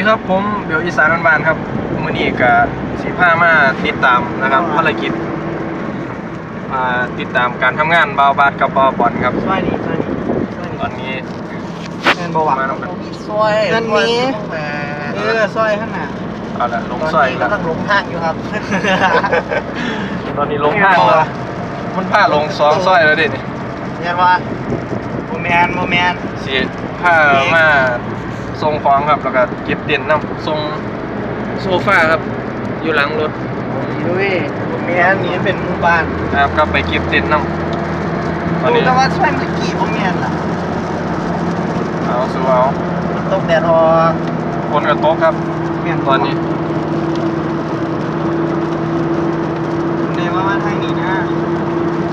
ดีครับผมเบลอีสานบ้านๆครับมื้อนี้ก็สีผ้ามาติดตามนะครับภารกิจมาติดตามการทำงานบาวบาดกับบาวบอลครับซอยนี้ซอยนี้ซอยตอนนี้เงินบวกมาแล้วครับมีซอยเงินนี้แหมเออซอยข้างหน้าเอาละลงตอนซอยนี้แล้วกำลังลงทางอยู่ครับ ตอนนี้ลงทางแล้วมันผ้าลงสองซอยแล้วเด็นี่เรียกว่าโมแมนโมแมนสีผ้ามา ทรงของครับ แล้วก็เก็บเต็นท์น้ำทรงโซฟาครับ อยู่หลังรถด้วยโมแมนนี่เป็นหมู่บ้านนะครับก็ไปเก็บเต็นท์น้ำตอนนี้แต่ว่าซอยเมื่อกี้โมแมนล่ะเอาสู้เอาตกแดดออกคนกับโต๊ะครับแม่นตอนนี้ในมามาทางนี้นะ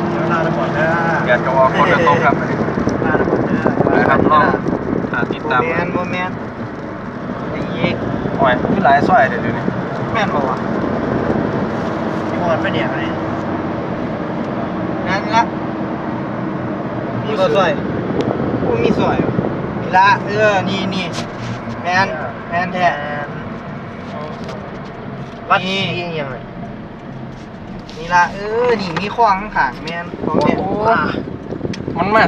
เดี๋ยวเราจะบอกนะแกนกับว่าคนกับโต๊ะครับอันนี้มาจะบอกนะนะครับลองหาติดโมตามแมนโมแมนไอ้ยีกโอ้ยคือหลายซอยเดี๋ยวนี้แม่นบอกว่าพี่บอลไม่เดียวเลยนั่นละมีซอยโอ้มีซอยนี่ละเออนี่นี่แมนแมนแท้วัดนี้ยังไงนี่ละเออนี่มีขวางข้างๆแมนของเนี่ยมันมา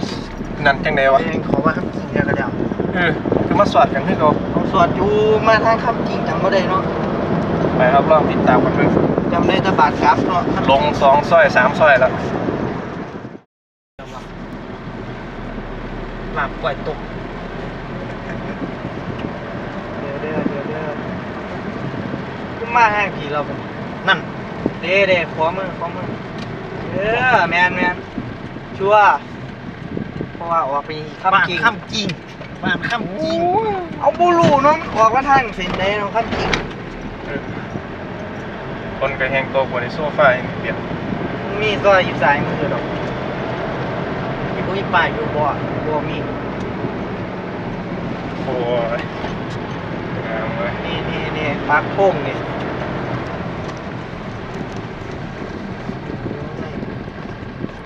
นั่นจังไดวะเองขอว่าคำจริงเดียวกันเดียว เออคือมาสอดกันคือเขาต้องสวดอยู่มาทางคำจริงจำบ่ได้เนาะไปครับลองติดตามกันเพิ่งจำได้แต่บาทกราฟเนาะลงสองซอยสามซอยแล้วหลับปล่อยตกเดี๋ยวเด้อเดี๋ยวเด้อขึ้นมาทางผีเราเป็นนั่นเด้เด้ขวามือขวามือเออแมนแมนชัวร์เพราะว่าออกไปบ้านคำจริงคำจริง บ้านคำจริงเอาบูรูเนาะออกมาทางเส้นใดเนาะคำจริงเออคนก็แหงโตกว่าในโซฟาอีกเปลี่ยนมีซอยอยู่ซ้ายมือดอกมีผู้ยิป่ายอยู่บ่บ่มีโอ้ยงามเลยนี่นี่นี่ปักโป่งนี่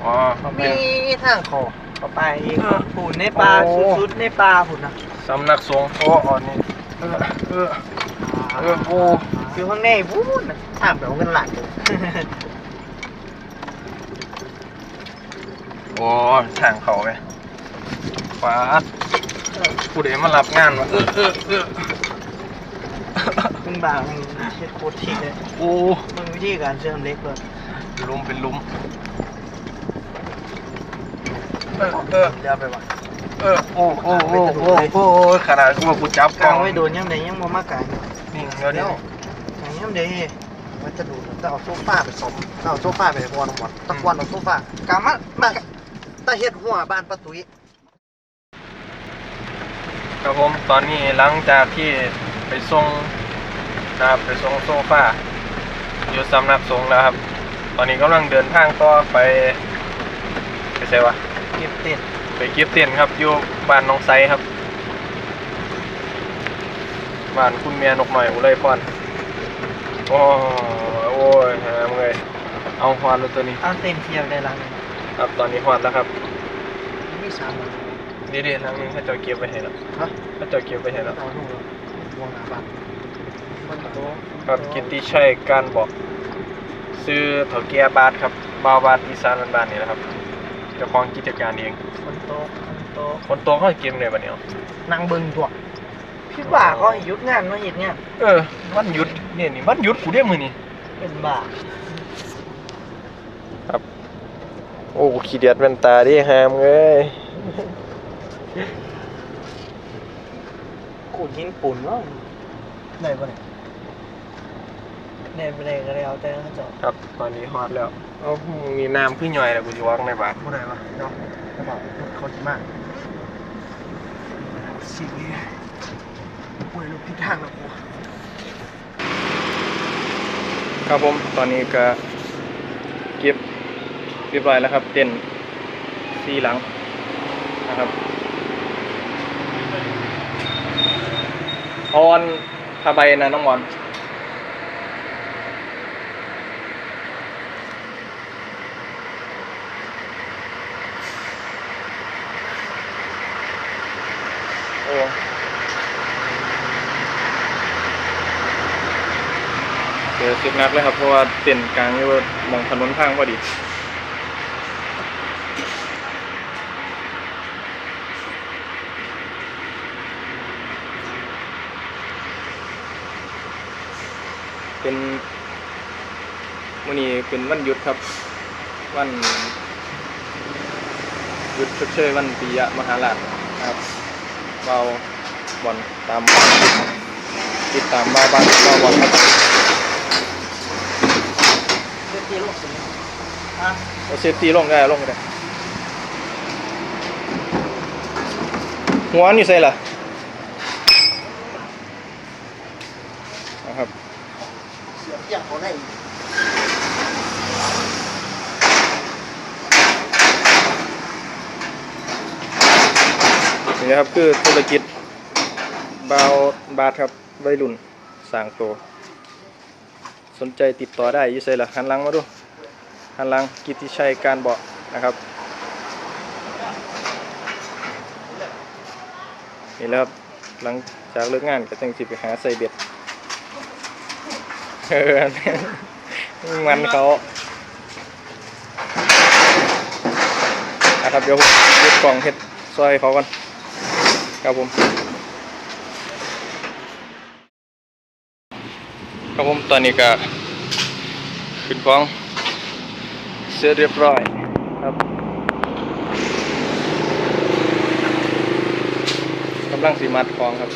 อ๋อเขาเป็มีนทางเขา เข้าไปอีกผูนในปลาโอ้สุดๆในปลาผุนนะสำนักสงฆ์โอ้อ่อนนี่เออเออเออโอ้อยู่ข้างในพูนน่ะถามแบบเงินหลักเลยโอ้ทางเขาไงฟ้าดผู้ใดมารับงานวะเออเออเออเป็นบางเช็ดโคตรทีเลยโอ้มันวิธีการเชื่อมเล็กเลยหลุมเป็นหลุม เออเออเดี๋ยวไปวะเออโอ้โอ้โอ้โอ้โอ้ขนาดกูว่ากูจับกลางไว้โดนยังไดยังบ่มาไก่นิ่งเดี๋ยวเดี๋เดี๋ยวกลางยังไดมันจะดูจะเอาโซฟาไปสมเอาโซฟาไปวอนหมดตะกวนเอาโซฟากามาบ้านตาเฮ็ดหัวบ้านประตุ้ยครับผมตอนนี้หลังจากที่ไปส่งนะครับไปส่งโซฟาอยู่สำนักสงฆ์แล้วครับ ตอนนี้กำลังเดินทางต่อไปไปไสวะ ก็บเต็ดไปเก็บเต็นท์ครับอยู่บ้านน้องไซครับบ้านคุณเมียนกหน่อยอุไรพรโอ้ยโอ้ยหามงเลยเอาฮอดแล้วตัวนี้เอาเต็มเทียบได้หลังครับตอนนี้ฮอดแล้วครับมีสามคนดีเด่นทางนี้ถ้าเจ้าเก็บไปให้แล้วฮะถ้าเจ้าเก็บไปให้แล้วเอาหนูวงหน้าบ้านครับกิตติชัยการบอก ซื้อเถาแก่บาทครับบาวบาทอีสานบ้านๆนี่แหละครับ เจ้าของกิจการเองคนโตคนโตคนโตเขาให้เก็บเลยบัดนี้เอานั่งเบิ่งตัวพี่บ่าเขาให้หยุดงานมาเฮ็ดเนี่ยเออวันหยุดเนี่ยนี่วันหยุดกูได้มือนี่เป็นบ้าโอ้ขี้เดียดแว่นตาดิหามเอ้ยขูดหินปุ่นว่าได้ปะเนี่ย เนี่ยไปเลยก็ได้เอาแต่เขาเจาะครับตอนนี้ฮอตแล้วเอ้ามีน้ำขึ้นย่อยแล้วกูจะวางในบาทบ่ได้ปะเนาะกระเป๋าเขาดีมากสิป่วยลูกพิดทางแล้วกูครับผมตอนนี้ก็เก็บเรียบร้อยแล้วครับ เต็นท์สี่หลังนะครับออนผ้าใบนะน้องบอล โอ้ เจอสิบนัดเลยครับเพราะว่าเต็นท์กลางอยู่หมองถนนทางพอดีเป็นมื้อนี้เป็นวันหยุดครับ วันหยุดชดเชยวันปียะมหาราชครับเบาบอลตามติดตามบาบ้านเบาบอลครับ ตีลูกสิฮะเอาเซฟตี้ลงได้ลงได้หัวนี่ใส่ละนะครับเสียบเกี่ยงเขาได้นี่ครับคือธุรกิจบาวบาทครับวัยรุ่นสร้างตัว สนใจติดต่อได้ยี่ใส่ละหันหลังมาดูหันหลังกิติชัยการเบาะนะครับนี่แล้วครับหลังจากเลิกงานก็จังสิไปหาใส่เบ็ดเออมันเขาอะครับเดี๋ยวผมยึดกล่องเฮ็ดซอยเขากันครับผม ครับผมตอนนี้ก็ขึ้นของเสร็จเรียบร้อยครับกำลังสีมัดของครับ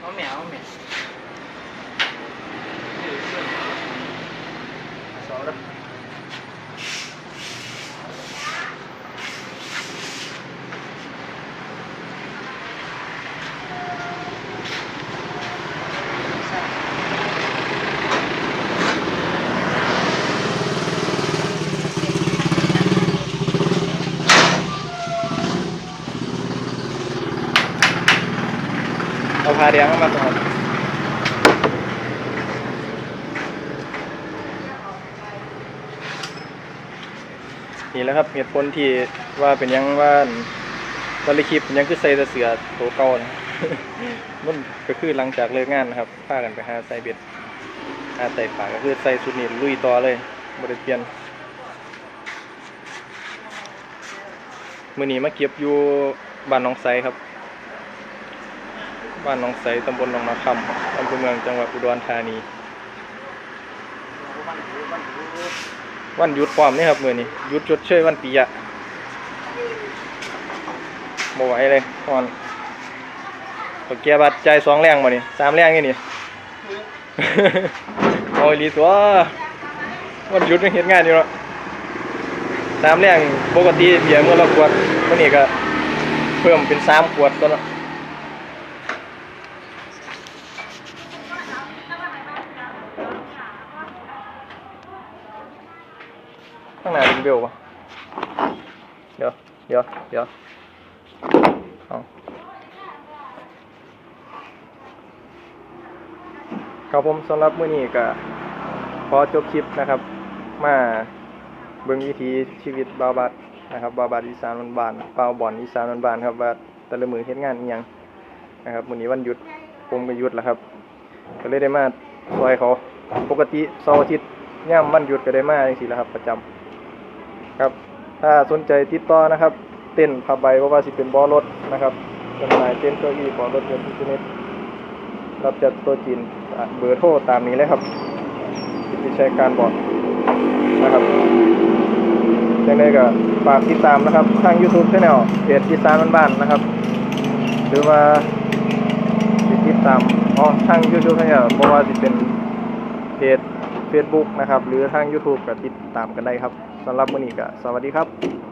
เอาแมวเอาแมว สองแล้วเอาพาเดียงมาตรงนี้นี่แหล้วครับเหตุผลที่ว่าเป็นยังว่าตอนคลิปยังคือใส่เสือตัวเก่านะมันก็คือหลังจากเลิกงานนะครับพากันไปหาใส่เบ็ดหาใส่ปลาก็คือใส่สุดนี้ลุยต่อเลยบริเปลี่ยนมือนี้มาเก็บอยู่บ้านหนองไซครับ บ้านหนองไซตำบลหนองนาคำอำเภอเมืองจังหวัดอุดรธานี วันหยุดความนี่ครับมือนี้หยุดชดเชยวันปียะบ่ไหวเลยก่อนตเกียบัตรใจสองแรงมานี่สามแรงนี่นี่โอ้ยลีตัววันหยุดยังเห็นงานอยู่เนาะสามแรงปกติเบียร์เมื่อละขวดวันนี้ก็เพิ่มเป็นสามขวดตัวเนาะข้างหน้า เป็นเบลปะเดี๋ยว เดี๋ยว เดี๋ยวเอาครับผมสำหรับมื้อนี้ก็ขอจบคลิปนะครับ มาเบิ่งวิถีชีวิตบาวบัดนะครับบาวบัดอีสานวันบานๆบาวบอนอีสานวันบานครับว่าแต่ละมือเฮ็ดงานอีหยังนะครับมื้อนี้วันหยุดผมก็หยุดแล้วครับ ก็เลยได้มาซอยเขาปกติเสาร์อาทิตย์ย่ามวันหยุดก็ได้มาจังซี่แหละครับ ประจำ ครับ ถ้าสนใจติดต่อนะครับ เต้นผ้าใบเพราะว่าสิเป็นบอรถนะครับจำหน่ายเต้นเก้าอี้บ่อรถยนต์อิเทอร์เน็ตรับจัดตัวจีนเบอร์โทรตามนี้เลยครับที่ใช้การบอกนะครับยังไงก็ฝากติดตามนะครับทาง YouTube Channel เพจอีสานบ้านๆนะครับ หรือว่าติดตามอ๋อทาง YouTube Channel เพราะว่าสิเป็นเพจ Facebook นะครับ หรือทาง YouTube ก็ติดตามกันได้ครับ สำหรับมื้อนี้ก็สวัสดีครับ